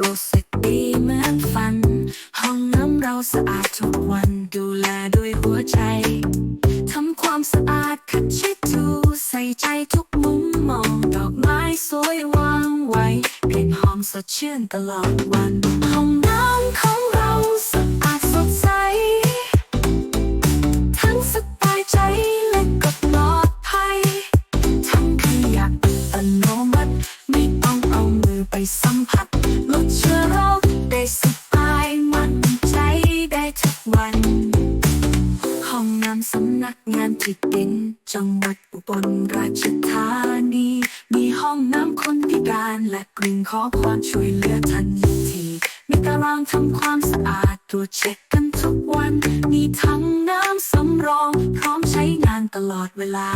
รู้สึกดีเหมือนฝัน ห้องน้ำเราสะอาดทุกวัน ดูแลด้วยหัวใจ ทำความสะอาดคัดช็ดถูใส่ใจทุกมุมมอง ดอกไม้สวยวางไว้กลิ่นหอมสดชื่นตลอดวัน ห้องน้ำของเราสะอาดสดใส ทั้งสบายใจและก็ปลอดภัยทั้งขยะอัตโนมัติ ไม่ต้องเอามือไปสัมผัส นักงานที่ดินจังหวัดอุบลราชธานี มีห้องน้ำคนพิการและกริ่งขอความช่วยเหลือทันทีมีตารางทำความสะอาดตรวจเช็คกันทุกวัน มีทั้งน้ำสำรอง พร้อมใช้งานตลอดเวลา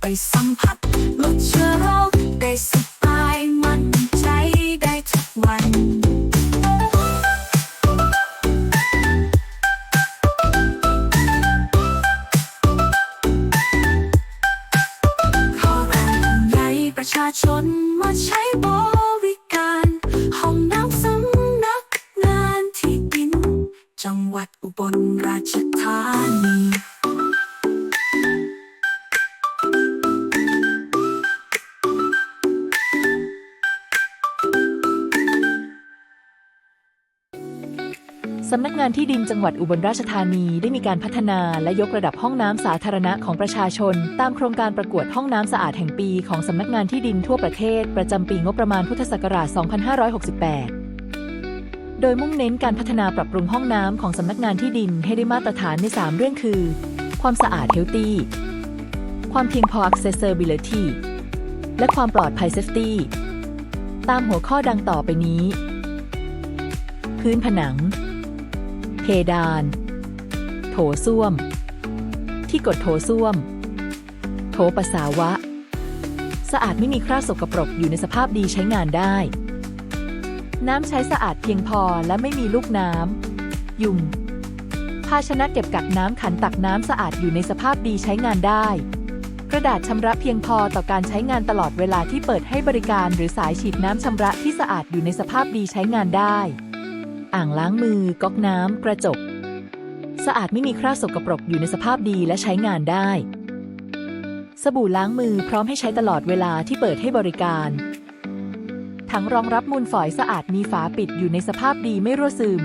ไปสัมผัส สำนักงานที่ดินจังหวัดอุบลราชธานีได้มีการพัฒนาและยกระดับห้องน้ำสาธารณะของประชาชน ตามโครงการประกวดห้องน้ำสะอาดแห่งปีของสำนักงานที่ดินทั่วประเทศ ประจำปีงบประมาณพุทธศักราช 2568 โดยมุ่งเน้นการพัฒนาปรับปรุงห้องน้ำของสำนักงานที่ดินให้ได้มาตรฐานใน 3 เรื่องคือ ความสะอาด healthy ความเพียงพอ accessibility และความปลอดภัย safety ตามหัวข้อดังต่อไปนี้ พื้นผนัง เพดาน โถส้วม ที่กดโถส้วม โถปัสสาวะ สะอาดไม่มีคราบสกปรกอยู่ในสภาพดีใช้งานได้ น้ำใช้สะอาดเพียงพอและไม่มีลูกน้ำ ยุง ภาชนะเก็บกักน้ำขันตักน้ำสะอาดอยู่ในสภาพดีใช้งานได้กระดาษชำระเพียงพอต่อการใช้งานตลอดเวลาที่เปิดให้บริการหรือสายฉีดน้ำชำระที่สะอาดอยู่ในสภาพดีใช้งานได้ อ่างล้างมือ ก๊อกน้ำ กระจก สะอาดไม่มีคราบสกปรกอยู่ในสภาพดีและใช้งานได้ สบู่ล้างมือพร้อมให้ใช้ตลอดเวลาที่เปิดให้บริการ ถังรองรับมูลฝอยสะอาดมีฝาปิดอยู่ในสภาพดีไม่รั่วซึม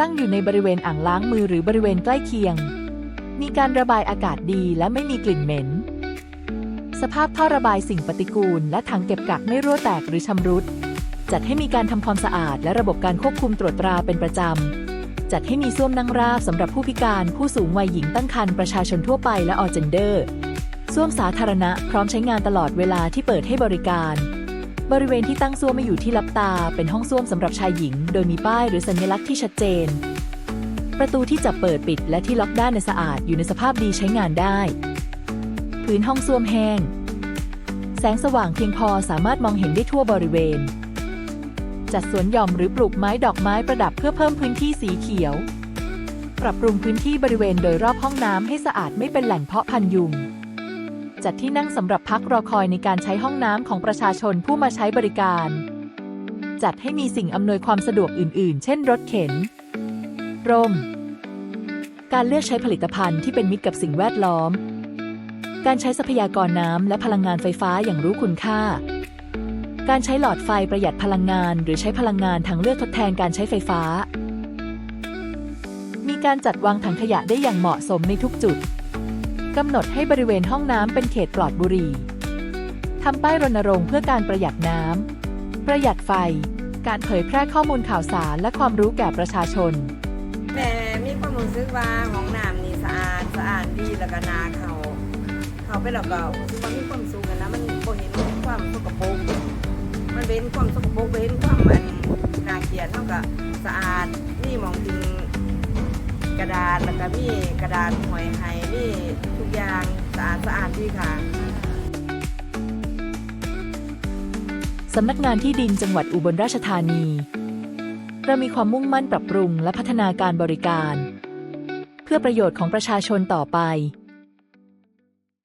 ตั้งอยู่ในบริเวณอ่างล้างมือหรือบริเวณใกล้เคียง มีการระบายอากาศดีและไม่มีกลิ่นเหม็น สภาพท่อระบายสิ่งปฏิกูล และถังเก็บกักไม่รั่วแตกหรือชำรุด จัดให้มีการทำความสะอาด และระบบการควบคุมตรวจตราเป็นประจำ จัดให้มีส้วมนั่งราบสำหรับผู้พิการ ผู้สูงวัยหญิงตั้งครรภ์ประชาชนทั่วไปและออเจนเดอร์ส้วมสาธารณะพร้อมใช้งานตลอดเวลาที่เปิดให้บริการ บริเวณที่ตั้งส้วมไม่อยู่ที่ลับตา เป็นห้องส้วมสำหรับชายหญิง โดยมีป้ายหรือสัญลักษณ์ที่ชัดเจน ประตูที่จับเปิดปิดและที่ล็อกด้านในสะอาดอยู่ในสภาพดีใช้งานได้ พื้นห้องส้วมแห้ง แสงสว่างเพียงพอสามารถมองเห็นได้ทั่วบริเวณ จัดสวนหย่อมหรือปลูกไม้ดอกไม้ประดับเพื่อเพิ่มพื้นที่สีเขียว ปรับปรุงพื้นที่บริเวณโดยรอบห้องน้ำให้สะอาดไม่เป็นแหล่งเพาะพันธุ์ยุง จัดที่นั่งสำหรับพักรอคอยในการใช้ห้องน้ำของประชาชนผู้มาใช้บริการ จัดให้มีสิ่งอำนวยความสะดวกอื่น ๆ เช่น รถเข็น ร่ม การเลือกใช้ผลิตภัณฑ์ที่เป็นมิตรกับสิ่งแวดล้อม การใช้ทรัพยากรน้ำและพลังงานไฟฟ้าอย่างรู้คุณค่า การใช้หลอดไฟประหยัดพลังงาน หรือใช้พลังงานทางเลือกทดแทนการใช้ไฟฟ้า มีการจัดวางถังขยะได้อย่างเหมาะสมในทุกจุดกำหนดให้บริเวณห้องน้ำเป็นเขตปลอดบุหรี่ทำป้ายรณรงค์เพื่อการประหยัดน้ำ ประหยัดไฟ การเผยแพร่ข้อมูลข่าวสารและความรู้แก่ประชาชน แม่มีความรู้สึกว่าห้องน้ำนี่สะอาดสะอาดดีแล้วก็นาเขา เขาไปแล้วก็รู้สึกว่ามีความสุขนะมันบ่เห็นความสกปรก เป็นความสกปรกเห็นความมันนาเกียดเท่ากับสะอาดนี่มองถึงกระดาษแล้วก็มีกระดาษหอยไห้มีทุกอย่างสะอาดสะอาดดีค่ะ สำนักงานที่ดินจังหวัดอุบลราชธานี เรามีความมุ่งมั่นปรับปรุงและพัฒนาการบริการ เพื่อประโยชน์ของประชาชนต่อไป